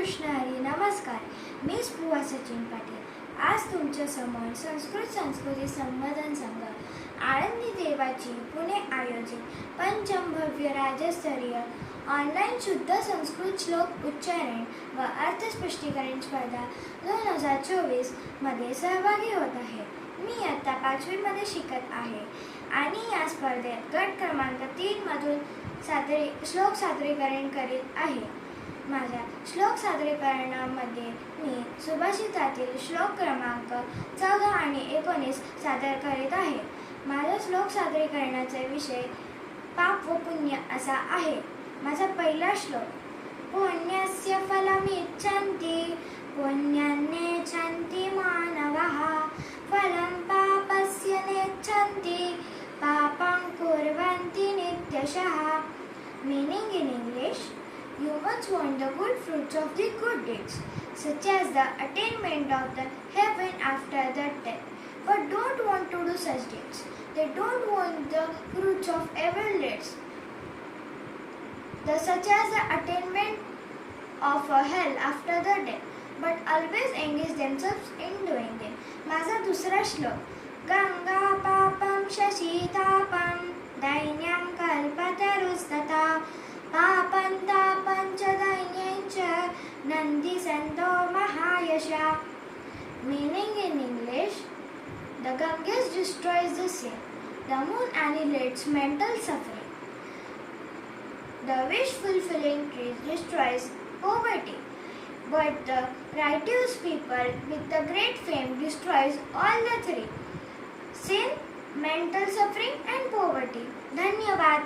कृष्ण हरी नमस्कार. मी स्पुवा सचिन पाटील. आज तुमच्यासमोर संस्कृत संस्कृती संवर्धन संघ आळंदी देवाची पुणे आयोजित पंचमभव्य राज्यस्तरीय ऑनलाईन शुद्ध संस्कृत श्लोक उच्चारण व अर्थस्पष्टीकरण स्पर्धा दोन हजार चोवीसमध्ये सहभागी होत आहे. मी आत्ता पाचवीमध्ये शिकत आहे आणि या स्पर्धेत गट क्रमांक तीनमधून सादरी श्लोक सादरीकरण करीत आहे. माझ्या श्लोक सादरीकरणामध्ये मी सुभाषितातील श्लोक क्रमांक चौदा आणि एकोणीस सादर करीत आहे. माझा श्लोक सादरीकरणाचा विषय पाप व पुण्य असा आहे. माझा पहिला श्लोक पुण्यस्य फलमिच्छन्ति पुण्यान्नेच्छन्ति मानवः फलं पापस्य नेच्छन्ति पापं कुर्वन्ति नित्यशः। Meaning in English, you must want the good fruits of the good deeds, such as the attainment of the heaven after the death, but don't want to do such deeds. They don't want the fruits of evil deeds, the, such as the attainment of a hell after the death, but always engage themselves in doing them. माझा दुसरा श्लोक गंगा पापं शशीतापं दैन्यं कल्पतरुस्तथा पापं Dasha, meaning in English, the Ganges destroys the sin. The moon annihilates mental suffering. The wish-fulfilling tree destroys poverty. But the righteous people with the great fame destroys all the three. Sin, mental suffering and poverty. Dhanyavad.